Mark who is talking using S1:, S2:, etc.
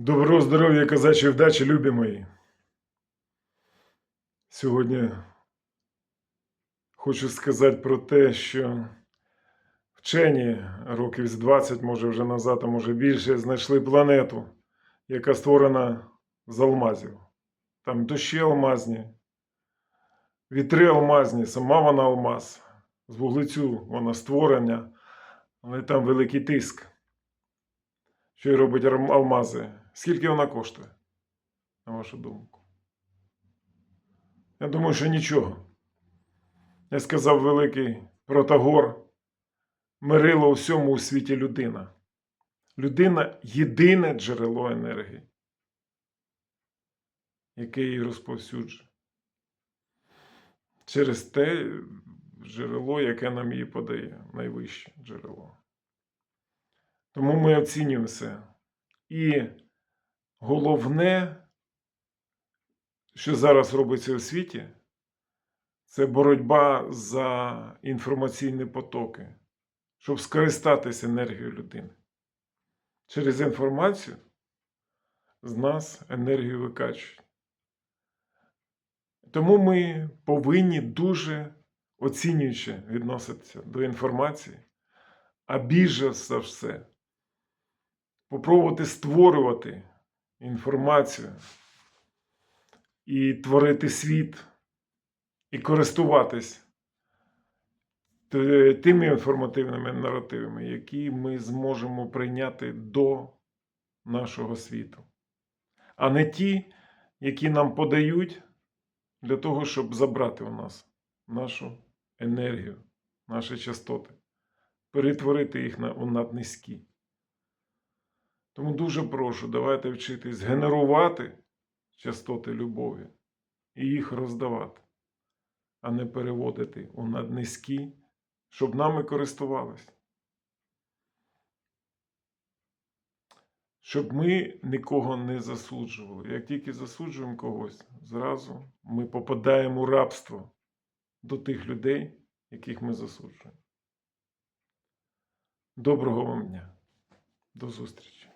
S1: Доброго здоров'я, казачі вдачі, любі мої. Сьогодні хочу сказати про те, що вчені років з 20, може вже назад, а може більше, знайшли планету, яка створена з алмазів. Там дощі алмазні, вітри алмазні, сама вона алмаз. З вуглецю вона створення, але там великий тиск що й робить алмази. Скільки вона коштує, на вашу думку? Я думаю, що нічого. Я сказав великий Протагор, мирило у всьому у світі людина. Людина єдине джерело енергії, яке її розповсюджує. Через те джерело, яке нам її подає, найвище джерело. Тому ми оцінюємо все. І головне, що зараз робиться у світі, це боротьба за інформаційні потоки, щоб скористатися енергією людини. Через інформацію з нас енергію викачують. Тому ми повинні дуже оцінююче відноситися до інформації, а більше за все попробувати створювати інформацію і творити світ, і користуватись тими інформативними наративами, які ми зможемо прийняти до нашого світу, а не ті, які нам подають для того, щоб забрати у нас нашу енергію, наші частоти, перетворити їх на, у наднизькі. Тому дуже прошу, давайте вчитись генерувати частоти любові і їх роздавати, а не переводити у наднизькі, щоб нами користувались. Щоб ми нікого не засуджували. Як тільки засуджуємо когось, зразу ми попадаємо у рабство до тих людей, яких ми засуджуємо. Доброго вам дня. До зустрічі.